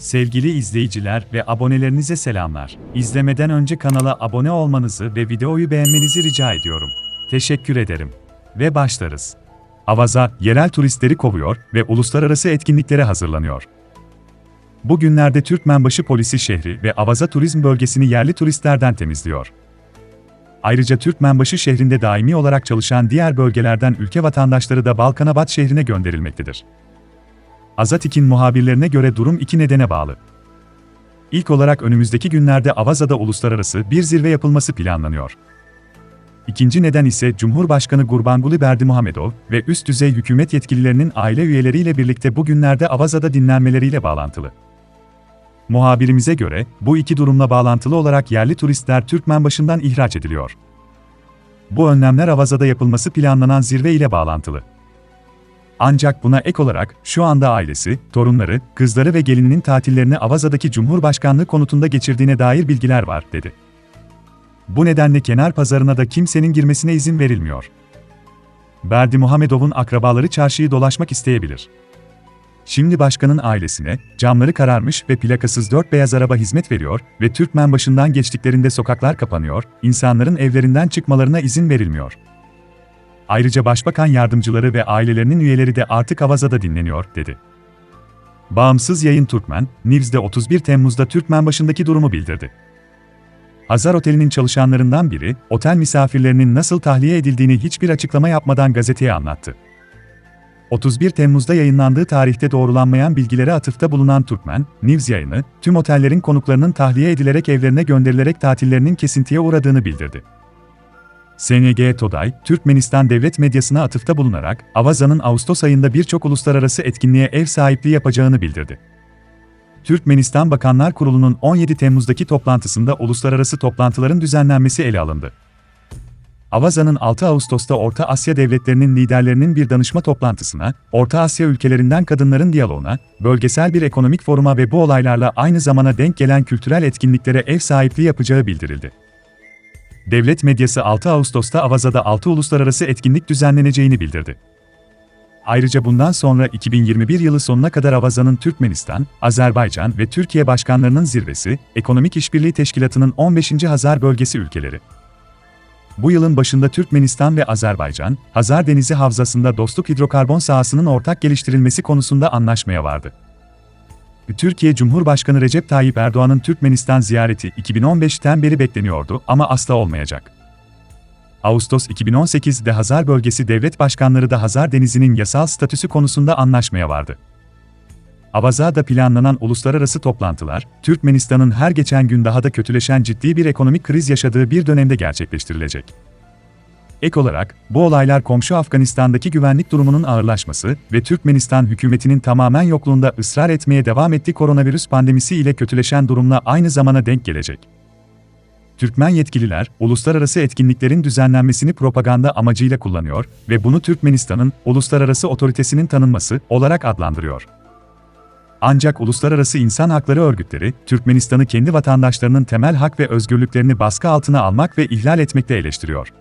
Sevgili izleyiciler ve abonelerinize selamlar. İzlemeden önce kanala abone olmanızı ve videoyu beğenmenizi rica ediyorum. Teşekkür ederim. Ve başlarız. Avaza, yerel turistleri kovuyor ve uluslararası etkinliklere hazırlanıyor. Bugünlerde Türkmenbaşı Polisi şehri ve Avaza Turizm bölgesini yerli turistlerden temizliyor. Ayrıca Türkmenbaşı şehrinde daimi olarak çalışan diğer bölgelerden ülke vatandaşları da Balkanabat şehrine gönderilmektedir. Azatik'in muhabirlerine göre durum iki nedene bağlı. İlk olarak önümüzdeki günlerde Avaza'da uluslararası bir zirve yapılması planlanıyor. İkinci neden ise Cumhurbaşkanı Gurbanguly Berdimuhamedov ve üst düzey hükümet yetkililerinin aile üyeleriyle birlikte bugünlerde Avaza'da dinlenmeleriyle bağlantılı. Muhabirimize göre, bu iki durumla bağlantılı olarak yerli turistler Türkmenbaşı'ndan ihraç ediliyor. Bu önlemler Avaza'da yapılması planlanan zirve ile bağlantılı. Ancak buna ek olarak şu anda ailesi, torunları, kızları ve gelininin tatillerini Avaza'daki Cumhurbaşkanlığı konutunda geçirdiğine dair bilgiler var, dedi. Bu nedenle kenar pazarına da kimsenin girmesine izin verilmiyor. Berdi Muhamedov'un akrabaları çarşıyı dolaşmak isteyebilir. Şimdi başkanın ailesine, camları kararmış ve plakasız dört beyaz araba hizmet veriyor ve Türkmen başından geçtiklerinde sokaklar kapanıyor, insanların evlerinden çıkmalarına izin verilmiyor. Ayrıca başbakan yardımcıları ve ailelerinin üyeleri de artık Avaza'da dinleniyor, dedi. Bağımsız yayın Türkmen, News'de 31 Temmuz'da Türkmen başındaki durumu bildirdi. Hazar Oteli'nin çalışanlarından biri, otel misafirlerinin nasıl tahliye edildiğini hiçbir açıklama yapmadan gazeteye anlattı. 31 Temmuz'da yayınlandığı tarihte doğrulanmayan bilgilere atıfta bulunan Türkmen, News yayını, tüm otellerin konuklarının tahliye edilerek evlerine gönderilerek tatillerinin kesintiye uğradığını bildirdi. SNG Today, Türkmenistan devlet medyasına atıfta bulunarak, Avaza'nın Ağustos ayında birçok uluslararası etkinliğe ev sahipliği yapacağını bildirdi. Türkmenistan Bakanlar Kurulu'nun 17 Temmuz'daki toplantısında uluslararası toplantıların düzenlenmesi ele alındı. Avaza'nın 6 Ağustos'ta Orta Asya devletlerinin liderlerinin bir danışma toplantısına, Orta Asya ülkelerinden kadınların diyaloğuna, bölgesel bir ekonomik foruma ve bu olaylarla aynı zamana denk gelen kültürel etkinliklere ev sahipliği yapacağı bildirildi. Devlet medyası 6 Ağustos'ta Avaza'da 6 uluslararası etkinlik düzenleneceğini bildirdi. Ayrıca bundan sonra 2021 yılı sonuna kadar Avaza'nın Türkmenistan, Azerbaycan ve Türkiye başkanlarının zirvesi, Ekonomik İşbirliği Teşkilatı'nın 15. Hazar bölgesi ülkeleri. Bu yılın başında Türkmenistan ve Azerbaycan, Hazar Denizi Havzası'nda dostluk hidrokarbon sahasının ortak geliştirilmesi konusunda anlaşmaya vardı. Türkiye Cumhurbaşkanı Recep Tayyip Erdoğan'ın Türkmenistan ziyareti 2015'ten beri bekleniyordu ama asla olmayacak. Ağustos 2018'de Hazar bölgesi devlet başkanları da Hazar Denizi'nin yasal statüsü konusunda anlaşmaya vardı. Avaza'da planlanan uluslararası toplantılar, Türkmenistan'ın her geçen gün daha da kötüleşen ciddi bir ekonomik kriz yaşadığı bir dönemde gerçekleştirilecek. Ek olarak, bu olaylar komşu Afganistan'daki güvenlik durumunun ağırlaşması ve Türkmenistan hükümetinin tamamen yokluğunda ısrar etmeye devam ettiği koronavirüs pandemisi ile kötüleşen durumla aynı zamana denk gelecek. Türkmen yetkililer, uluslararası etkinliklerin düzenlenmesini propaganda amacıyla kullanıyor ve bunu Türkmenistan'ın uluslararası otoritesinin tanınması olarak adlandırıyor. Ancak uluslararası insan hakları örgütleri, Türkmenistan'ı kendi vatandaşlarının temel hak ve özgürlüklerini baskı altına almak ve ihlal etmekte eleştiriyor.